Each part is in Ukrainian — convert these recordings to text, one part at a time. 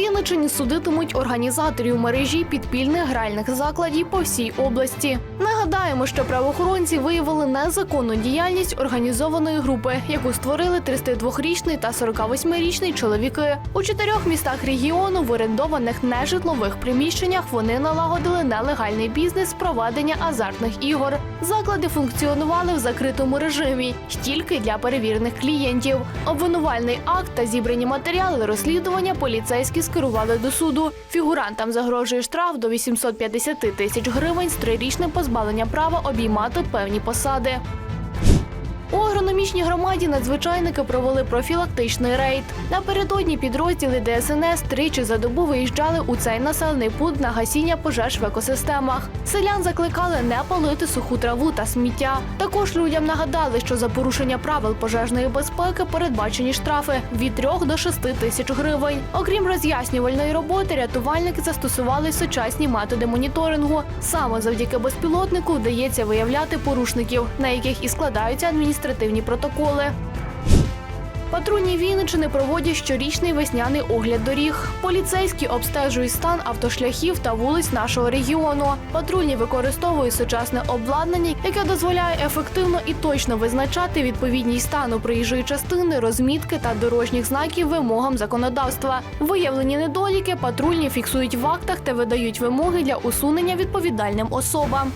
Вінничині судитимуть організаторів мережі підпільних гральних закладів по всій області. Нагадаємо, що правоохоронці виявили незаконну діяльність організованої групи, яку створили 32-річний та 48-річний чоловіки. У чотирьох містах регіону в орендованих нежитлових приміщеннях вони налагодили нелегальний бізнес проведення азартних ігор. Заклади функціонували в закритому режимі тільки для перевірених клієнтів. Обвинувальний акт та зібрані матеріали розслідування поліцейські скерували до суду. Фігурантам загрожує штраф до 850 тисяч гривень з трирічним позбавленням права обіймати певні посади. У агрономічній громаді надзвичайники провели профілактичний рейд. Напередодні підрозділи ДСНС тричі за добу виїжджали у цей населений пункт на гасіння пожеж в екосистемах. Селян закликали не палити суху траву та сміття. Також людям нагадали, що за порушення правил пожежної безпеки передбачені штрафи від 3 до 6 тисяч гривень. Окрім роз'яснювальної роботи, рятувальники застосували сучасні методи моніторингу. Саме завдяки безпілотнику вдається виявляти порушників, на яких і складаються адміністративні протоколи. Патрульні Вінничини проводять щорічний весняний огляд доріг. Поліцейські обстежують стан автошляхів та вулиць нашого регіону. Патрульні використовують сучасне обладнання, яке дозволяє ефективно і точно визначати відповідність стану проїжджої частини, розмітки та дорожніх знаків вимогам законодавства. Виявлені недоліки патрульні фіксують в актах та видають вимоги для усунення відповідальним особам.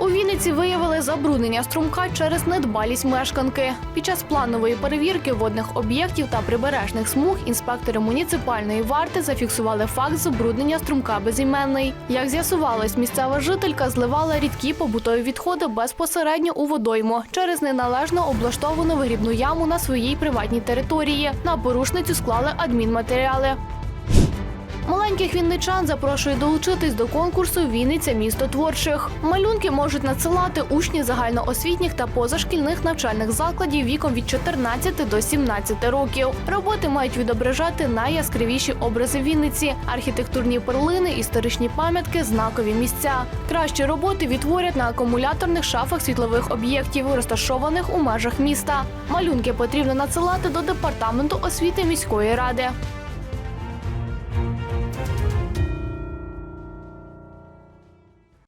У Вінниці виявили забруднення струмка через недбалість мешканки. Під час планової перевірки водних об'єктів та прибережних смуг інспектори муніципальної варти зафіксували факт забруднення струмка безіменний. Як з'ясувалось, місцева жителька зливала рідкі побутові відходи безпосередньо у водойму через неналежно облаштовану вигрібну яму на своїй приватній території. На порушницю склали адмінматеріали. Маленьких вінничан запрошує долучитись до конкурсу Вінниця місто творчих. Малюнки можуть надсилати учні загальноосвітніх та позашкільних навчальних закладів віком від 14 до 17 років. Роботи мають відображати найяскравіші образи Вінниці, архітектурні перлини, історичні пам'ятки, знакові місця. Кращі роботи відтворять на акумуляторних шафах світлових об'єктів, розташованих у межах міста. Малюнки потрібно надсилати до департаменту освіти міської ради.